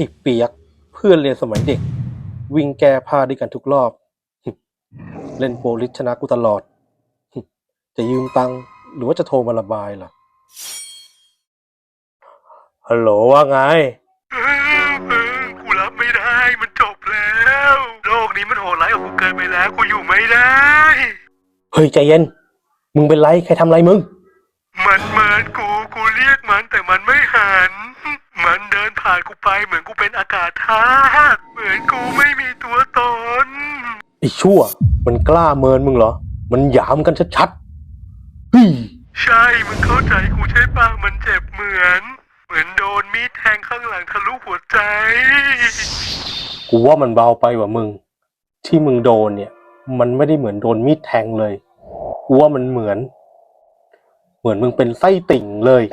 อ้เปียก เพื่อนเรียนสมัยเด็ก วิ่งแก้ผ้าด้วยกันทุกรอบ เล่นโปลิสชนะกูตลอด จะยืมตังค์หรือว่าจะโทรมาระบายล่ะ ฮัลโหลว่าไงเออเออกูรับไม่ได้มันจบแล้วโลกนี้มันโหดร้ายกับกูเกินไปแล้วกูอยู่ไม่ได้ เฮ้ยใจเย็น มึงเป็นไรใครทำอะไรมึง มันเหมือนกูกูเรียกมันแต่มันไม่หัน มันเดินผ่านกูไปเหมือนกูเป็นอากาศธาตุเหมือนกูไม่มีตัวตน ไอ้ชั่ว มันกล้าเมินมึงเหรอ มันหยามกันชัดๆเฮ้ยใช่มึงเข้าใจกูใช่ปะมันเจ็บเหมือน เหมือนโดนมีดแทงข้างหลังทะลุหัวใจ กูว่ามันเบาไปว่ะมึง ที่มึงโดนเนี่ย มันไม่ได้เหมือนโดนมีดแทงเลย กูว่ามันเหมือน เหมือนมึงเป็นไส้ติ่งเลย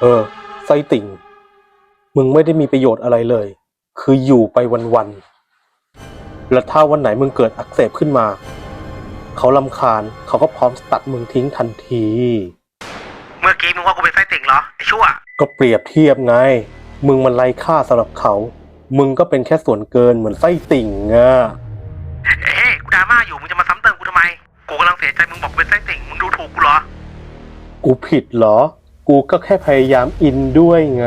เออ ไส้ติ่ง มึงไม่ได้มีประโยชน์อะไรเลย คืออยู่ไปวันๆ แล้วถ้าวันไหนมึงเกิดอักเสบขึ้นมา เขาลำคาญเขาก็พร้อมตัดมึงทิ้งทันที เมื่อกี้มึงว่ากูเป็นไส้ติ่งเหรอไอ้ชั่ว ก็เปรียบเทียบไง มึงมันไร้ค่าสำหรับเขา มึงก็เป็นแค่ส่วนเกินเหมือนไส้ติ่งอะเอ๊ะกูดราม่าอยู่มึงจะมาซ้ำเติมกูทำไม กูกำลังเสียใจมึงบอกกูเป็นไส้ติ่งมึงดูถูกกูเหรอ กูผิดเหรอ กูก็แค่พยายามอินด้วยไง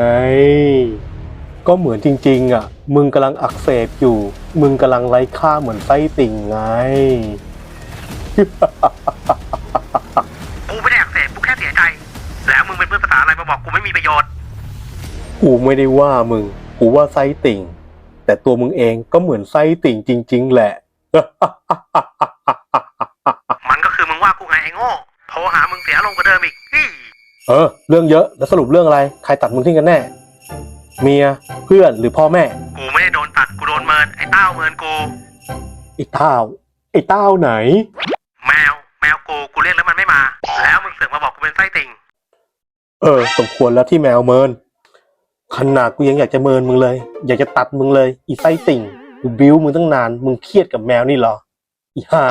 ก็เหมือนจริง ๆ อะ มึงกำลังอักเสบอยู่ มึงกำลังไร้ค่าเหมือนไส้ติ่งไง กูไม่ได้อักเสบกูแค่เสียใจ แล้วมึงเป็นเพื่อนภาษาอะไรมาบอกกูไม่มีประโยชน์ กูไม่ได้ว่ามึง กูว่าไส้ติ่ง แต่ตัวมึงเองก็เหมือนไส้ติ่งจริง ๆ แหละ มันก็คือมึงว่ากูไงไอ้โง่ โทรหามึงเสียลงกว่าเดิมอีกอี้ เออ เรื่องเยอะแล้วสรุปเรื่องอะไร ใครตัดมึงทิ้งกันแน่ เมียเพื่อนหรือพ่อแม่ กูไม่ได้โดนตัดกูโดนเมินไอ้เต้าเมินกูไอ้เต้าไอ้เต้าไหน แมวแมวกูกูเรียกแล้วมันไม่มา แล้วมึงเสือกมาบอกกูเป็นไส้ติ่งเออ สมควรแล้วที่แมวเมินขนาดกูยังอยากจะเมินมึงเลย อยากจะตัดมึงเลย อีไส้ติ่งกูบิ้วมึงตั้งนาน มึงเครียดกับแมวนี่เหรอ อีห่า